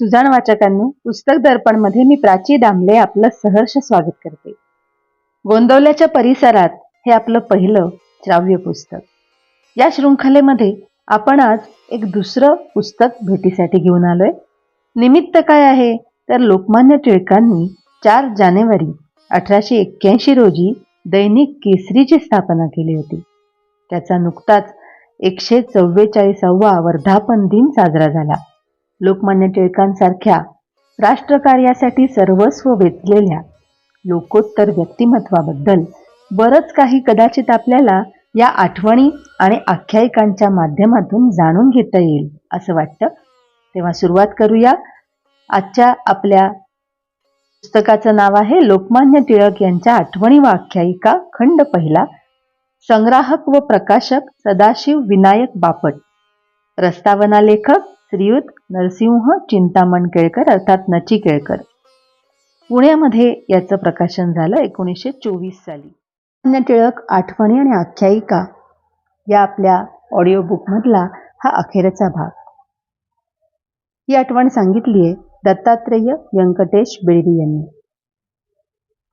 सुजाण वाचकांनो पुस्तक दर्पणमध्ये मी प्राची दामले आपलं सहर्ष स्वागत करते. गोंदवल्याच्या परिसरात हे आपलं पहिलं श्राव्य पुस्तक. या शृंखलेमध्ये आपण आज एक दुसरं पुस्तक भेटीसाठी घेऊन आलोय. निमित्त काय आहे तर लोकमान्य टिळकांनी चार जानेवारी अठराशे एक्क्याऐंशी रोजी दैनिक केसरीची स्थापना केली होती. त्याचा नुकताच एकशे चव्वेचाळीसावा वर्धापन दिन साजरा झाला. लोकमान्य टिळकांसारख्या राष्ट्रकार्यासाठी सर्वस्व वेचलेल्या लोकोत्तर व्यक्तिमत्वाबद्दल बरंच काही कदाचित आपल्याला या आठवणी आणि आख्यायिकांच्या माध्यमातून जाणून घेता येईल असं वाटतं. तेव्हा सुरुवात करूया. आजच्या आपल्या पुस्तकाचं नाव आहे लोकमान्य टिळक यांच्या आठवणी व आख्यायिका खंड पहिला. संग्राहक व प्रकाशक सदाशिव विनायक बापट. रस्तावना लेखक श्रीयुत नरसिंह चिंतामण केळकर अर्थात नची केळकर. पुण्यामध्ये याचं प्रकाशन झालं एकोणीसशे चोवीस साली. अन्य टिळक आठवणी आणि आख्यायिका या आपल्या ऑडिओ बुकमधला हा अखेरचा भाग. ही आठवण सांगितली आहे दत्तात्रेय व्यंकटेश बेळवी यांनी.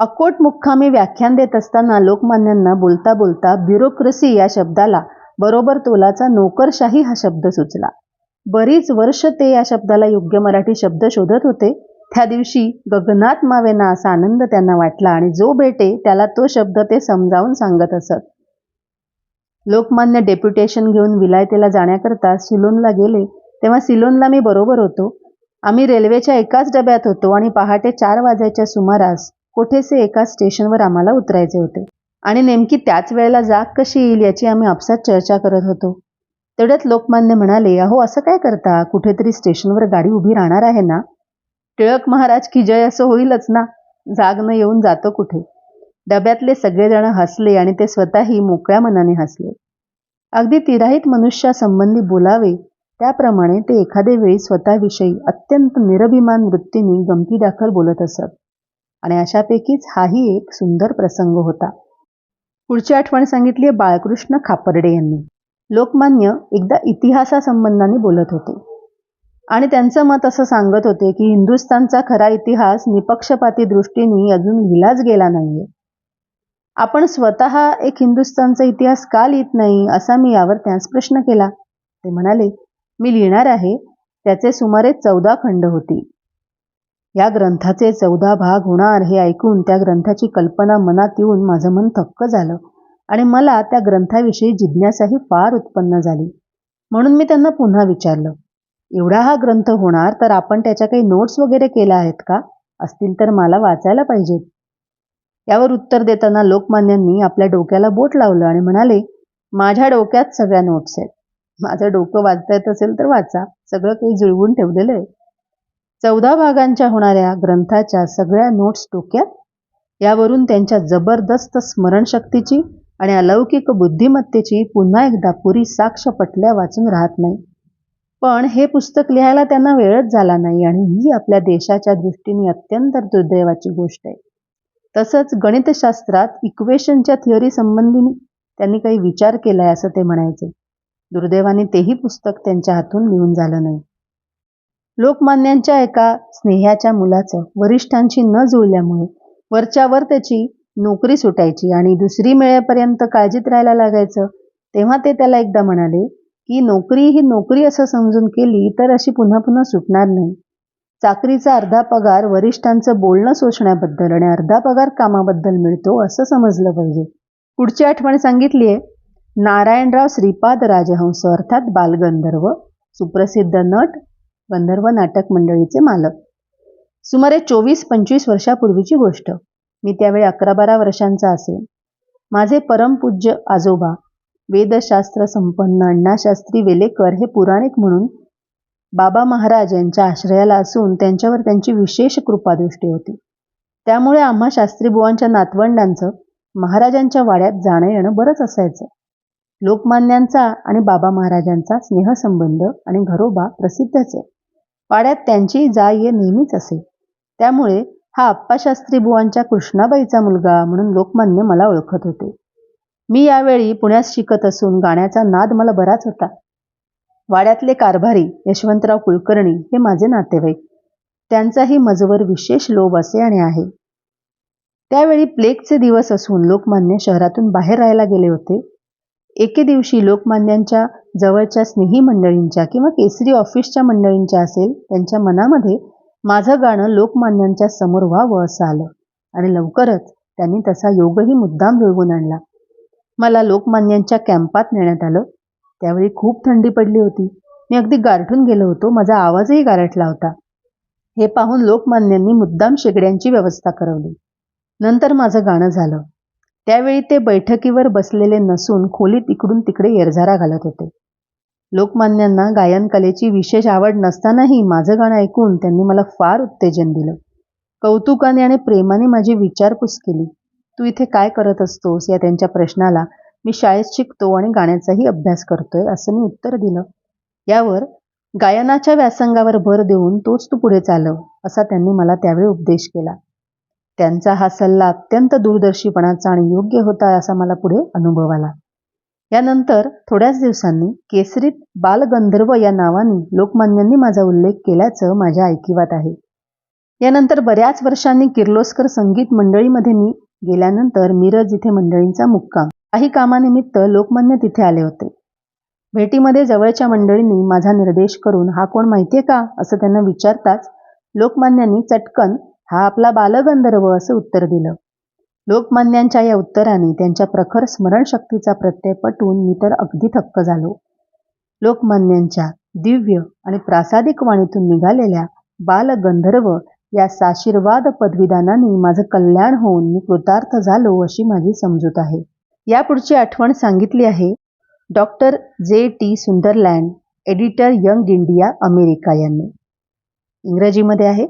अकोट मुक्कामी व्याख्यान देत असताना लोकमान्यांना बोलता बोलता ब्युरोक्रेसी या शब्दाला बरोबर तोलाचा नोकरशाही हा शब्द सुचला. बरीच वर्ष ते या शब्दाला योग्य मराठी शब्द शोधत होते. त्या दिवशी गगनात मावेना असा आनंद त्यांना वाटला आणि जो भेटे त्याला तो शब्द ते समजावून सांगत असत. लोकमान्य डेप्युटेशन घेऊन विलायतेला जाण्याकरता सिलोनला गेले. तेव्हा सिलोनला मी बरोबर होतो. आम्ही रेल्वेच्या एकाच डब्यात होतो आणि पहाटे चार वाजायच्या सुमारास कोठेसे एका स्टेशनवर आम्हाला उतरायचे होते. आणि नेमकी त्याच वेळेला जाग कशी येईल याची आम्ही आपसात चर्चा करत होतो. तेवढ्यात लोकमान्य म्हणाले अहो असं काय करता? कुठेतरी स्टेशनवर गाडी उभी राहणार आहे ना? टिळक महाराज की जय असं होईलच ना? जाग न येऊन जातो कुठे? डब्यातले सगळेजण हसले आणि ते स्वतःही मोकळ्या मनाने हसले. अगदी तिराहित मनुष्यासंबंधी बोलावे त्याप्रमाणे ते एखादे वेळी स्वतःविषयी अत्यंत निरभिमान वृत्तीने गमतीदाखल बोलत असत. आणि अशापैकीच हाही एक सुंदर प्रसंग होता. पुढची आठवण सांगितली बाळकृष्ण खापर्डे यांनी. लोकमान्य एकदा इतिहासासंबंधाने बोलत होते. आणि त्यांचं मत असं सांगत होते की हिंदुस्थानचा खरा इतिहास निपक्षपाती दृष्टीने अजून लिहिलाच गेला नाहीये. आपण स्वतः एक हिंदुस्थानचा इतिहास का लिहित नाही असा मी यावर त्याच प्रश्न केला. ते म्हणाले मी लिहिणार आहे त्याचे सुमारे चौदा खंड होती या ग्रंथाचे चौदा भाग होणार हे ऐकून त्या ग्रंथाची कल्पना मनात येऊन माझं मन थक्क झालं. आणि मला त्या ग्रंथाविषयी जिज्ञासाही फार उत्पन्न झाली. म्हणून मी त्यांना पुन्हा विचारलं एवढा हा ग्रंथ होणार तर आपण त्याच्या काही नोट्स वगैरे केल्या आहेत का? असतील तर मला वाचायला पाहिजेत. यावर उत्तर देताना लोकमान्यांनी आपल्या डोक्याला बोट लावलं आणि म्हणाले माझ्या डोक्यात सगळ्या नोट्स आहेत. माझं डोकं वाचता येत असेल तर वाचा. सगळं काही जुळवून ठेवलेलं आहे. चौदा भागांच्या होणाऱ्या ग्रंथाच्या सगळ्या नोट्स डोक्यात? यावरून त्यांच्या जबरदस्त स्मरणशक्तीची आणि अलौकिक बुद्धिमत्तेची पुन्हा एकदा पुरी साक्ष पटल्या वाचून राहत नाही. पण हे पुस्तक लिहायला त्यांना वेळच झाला नाही आणि ही आपल्या देशाच्या दृष्टीने अत्यंत दुर्दैवाची गोष्ट आहे. तसंच गणितशास्त्रात इक्वेशनच्या थिअरी संबंधी त्यांनी काही विचार केलाय असं ते म्हणायचे. दुर्दैवाने तेही पुस्तक त्यांच्या हातून लिहून झालं नाही. लोकमान्यांच्या एका स्नेहाच्या मुलाचं वरिष्ठांशी न जुळल्यामुळे वरच्यावर त्याची नोकरी सुटायची आणि दुसरी मिळेपर्यंत काळजीत राहायला लागायचं तेव्हा ते त्याला एकदा म्हणाले की नोकरी ही नोकरी असं समजून केली तर अशी पुन्हा पुन्हा सुटणार नाही. चाकरीचा अर्धा पगार वरिष्ठांचं बोलणं सोसण्याबद्दल आणि अर्धा पगार कामाबद्दल मिळतो असं समजलं पाहिजे. पुढची आठवण सांगितली आहे नारायणराव श्रीपाद राजहंस अर्थात बालगंधर्व सुप्रसिद्ध नट गंधर्व नाटक मंडळीचे मालक. सुमारे चोवीस पंचवीस वर्षापूर्वीची गोष्ट. मी त्यावेळी अकरा बारा वर्षांचा असेन. माझे परमपूज्य आजोबा वेदशास्त्र संपन्न अण्णाशास्त्री वेलेकर हे पुराणिक म्हणून बाबा महाराज यांच्या आश्रयाला असून त्यांच्यावर त्यांची विशेष कृपादृष्टी होती. त्यामुळे आम्हा शास्त्रीबुवांच्या नातवंडांचं महाराजांच्या वाड्यात जाणं येणं बरंच असायचं. लोकमान्यांचा आणि बाबा महाराजांचा स्नेहसंबंध आणि घरोबा प्रसिद्धच आहे. वाड्यात त्यांची जा ये नेहमीच असे. त्यामुळे हा आप्पाशास्त्री बुवांच्या कृष्णाबाईचा मुलगा म्हणून लोकमान्य मला ओळखत होते. मी यावेळी पुण्यात शिकत असून गाण्याचा नाद मला बराच होता. वाड्यातले कारभारी यशवंतराव कुलकर्णी हे माझे नातेवाईक. त्यांचाही मजवर विशेष लोभ असे आणि आहे. त्यावेळी प्लेगचे दिवस असून लोकमान्य शहरातून बाहेर राहायला गेले होते. एके दिवशी लोकमान्यांच्या जवळच्या स्नेही मंडळींच्या किंवा केसरी ऑफिसच्या मंडळींच्या असेल त्यांच्या मनामध्ये माझं गाणं लोकमान्यांच्या समोर व्हावं असं आलं. आणि लवकरच त्यांनी तसा योगही मुद्दाम जुळवून आणला. मला लोकमान्यांच्या कॅम्पात नेण्यात आलं. त्यावेळी खूप थंडी पडली होती. मी अगदी गारठून गेलो होतो. माझा आवाजही गारठला होता. हे पाहून लोकमान्यांनी मुद्दाम शेगड्यांची व्यवस्था करवली. नंतर माझं गाणं झालं. त्यावेळी ते बैठकीवर बसलेले नसून खोलीत इकडून तिकडे येरझारा घालत होते. लोकमान्यांना गायन कलेची विशेष आवड नसतानाही माझं गाणं ऐकून त्यांनी मला फार उत्तेजन दिलं. कौतुकाने आणि प्रेमाने माझी विचारपूस केली. तू इथे काय करत असतोस? या त्यांच्या प्रश्नाला मी शाळेत शिकतो आणि गाण्याचाही अभ्यास करतोय असं मी उत्तर दिलं. यावर गायनाच्या व्यासंगावर भर देऊन तोच तू पुढे चालव असा त्यांनी मला त्यावेळी उपदेश केला. त्यांचा हा सल्ला अत्यंत दूरदर्शीपणाचा आणि योग्य होता असा मला पुढे अनुभव आला. यानंतर थोड्याच दिवसांनी केसरीत बालगंधर्व या नावाने लोकमान्यांनी माझा उल्लेख केल्याचं माझ्या ऐकिवात आहे. यानंतर बऱ्याच वर्षांनी किर्लोस्कर संगीत मंडळीमध्ये मी गेल्यानंतर मिरज इथे मंडळींचा मुक्काम. काही कामानिमित्त लोकमान्य तिथे आले होते. भेटीमध्ये जवळच्या मंडळींनी माझा निर्देश करून हा कोण माहितीये का? असं त्यांना विचारताच लोकमान्यांनी चटकन हा आपला बालगंधर्व असं उत्तर दिलं. लोकमान्यांच्या या उत्तराने त्यांच्या प्रखर स्मरणशक्तीचा प्रत्यय पटवून मी तर अगदी थक्क झालो. लोकमान्यांच्या दिव्य आणि प्रासादिक वाणीतून निघालेल्या बालगंधर्व या साशीर्वाद पदवीदानाने माझं कल्याण होऊन मी कृतार्थ झालो अशी माझी समजूत आहे. यापुढची आठवण सांगितली आहे doctor J T Sunderland editor Young India America यांनी. इंग्रजीमध्ये आहे.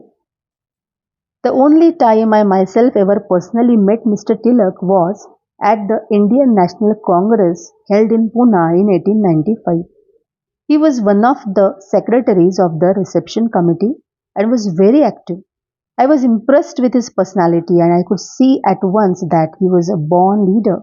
The only time I myself ever personally met Mr. Tilak was at the Indian National Congress held in Pune in 1895. He was one of the secretaries of the reception committee and was very active. I was impressed with his personality and I could see at once that he was a born leader.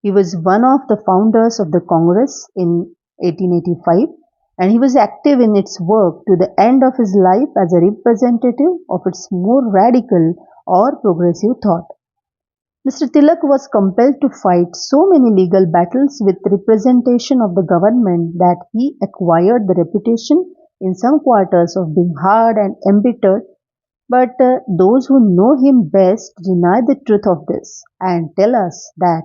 He was one of the founders of the Congress in 1885 and he was active in its work to the end of his life as a representative of its more radical or progressive thought. Mr. Tilak was compelled to fight so many legal battles with representation of the government that he acquired the reputation in some quarters of being hard and embittered. But uh, those who know him best deny the truth of this and tell us that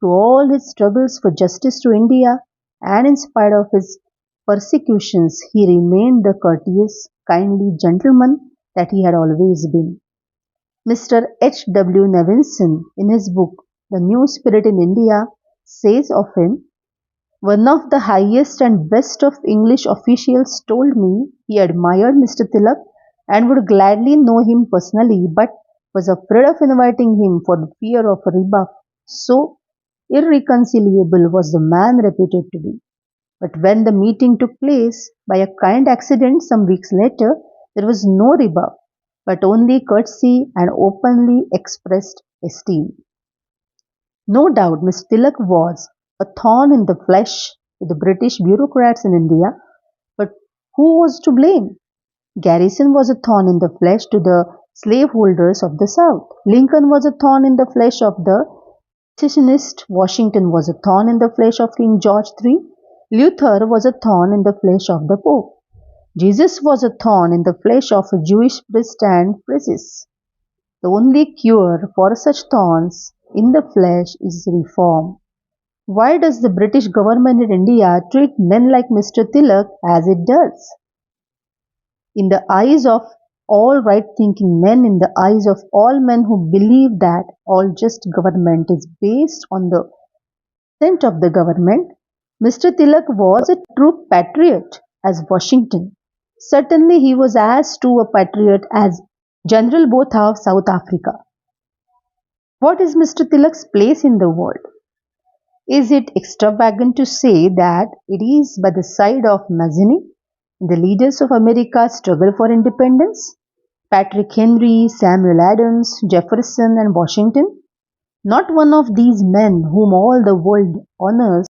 through all his struggles for justice to India and in spite of his persecutions, he remained the courteous, kindly gentleman that he had always been. Mr. H. W. Nevinson, in his book The New Spirit in India, says of him, One of the highest and best of English officials told me he admired Mr. Tilak and would gladly know him personally, but was afraid of inviting him for fear of a rebuff. So irreconcilable was the man reputed to be. But when the meeting took place, by a kind accident some weeks later, there was no rebuff, but only courtesy and openly expressed esteem. No doubt Miss Tilak was a thorn in the flesh to the British bureaucrats in India, but who was to blame? Garrison was a thorn in the flesh to the slaveholders of the South. Lincoln was a thorn in the flesh of the secessionist. Washington was a thorn in the flesh of King George III. Luther was a thorn in the flesh of the Pope. Jesus was a thorn in the flesh of a Jewish priest and priestess. The only cure for such thorns in the flesh is reform. Why does the British government in India treat men like Mr. Tilak as it does? In the eyes of all right thinking men, in the eyes of all men who believe that all just government is based on the consent of the government, Mr. Tilak was a true patriot as Washington. Certainly, he was as true a patriot as General Botha of South Africa. What is Mr. Tilak's place in the world? Is it extravagant to say that it is by the side of Mazzini, the leaders of America's struggle for independence? Patrick Henry, Samuel Adams, Jefferson, and Washington? Not one of these men whom all the world honors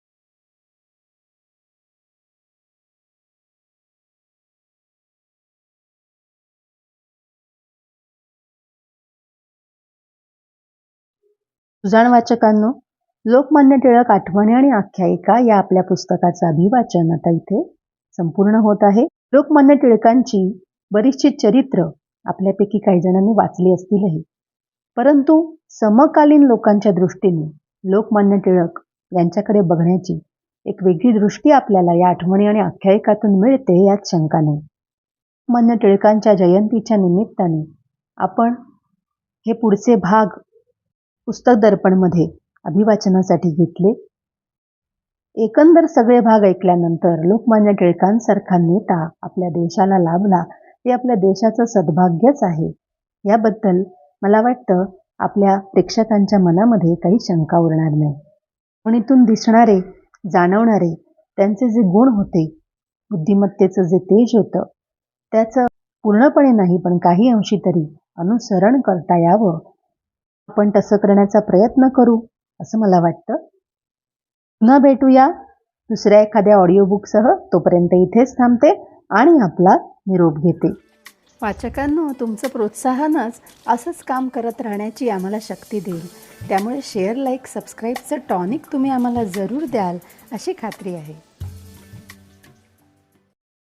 सुजाण वाचकांनो लोकमान्य टिळक आठवणी आणि आख्यायिका या आपल्या पुस्तकाचं अभिवाचन आता इथे संपूर्ण होत आहे. लोकमान्य टिळकांची बरीचशी चरित्र आपल्यापैकी काही जणांनी वाचली असतीलही. परंतु समकालीन लोकांच्या दृष्टीने लोकमान्य टिळक यांच्याकडे बघण्याची एक वेगळी दृष्टी आपल्याला या आठवणी आणि आख्यायिकातून मिळते यात शंका नाही. लोकमान्य टिळकांच्या जयंतीच्या निमित्ताने आपण हे पुढचे भाग पुस्तक दर्पणमध्ये अभिवाचनासाठी घेतले. एकंदर सगळे भाग ऐकल्यानंतर लोकमान्य टिळकांसारखा नेता आपल्या देशाला लाभला. हे आपल्या देशाचं सद्भाग्यच आहे. याबद्दल मला वाटतं आपल्या प्रेक्षकांच्या मनामध्ये काही शंका उरणार नाही. म्हणीतून दिसणारे जाणवणारे त्यांचे जे गुण होते बुद्धिमत्तेचं जे तेज होतं त्याचं पूर्णपणे नाही पण काही अंशी तरी अनुसरण करता यावं. आपण तसं करण्याचा प्रयत्न करू असं मला वाटतं. पुन्हा भेटूया. दुसऱ्या एखाद्या ऑडिओबुकसह तोपर्यंत इथेच थांबते आणि आपला निरोप घेते. वाचकांनो तुमचं प्रोत्साहनच असंच काम करत राहण्याची आम्हाला शक्ती देईल. त्यामुळे शेअर लाईक सबस्क्राईबचं टॉनिक तुम्ही आम्हाला जरूर द्याल अशी खात्री आहे.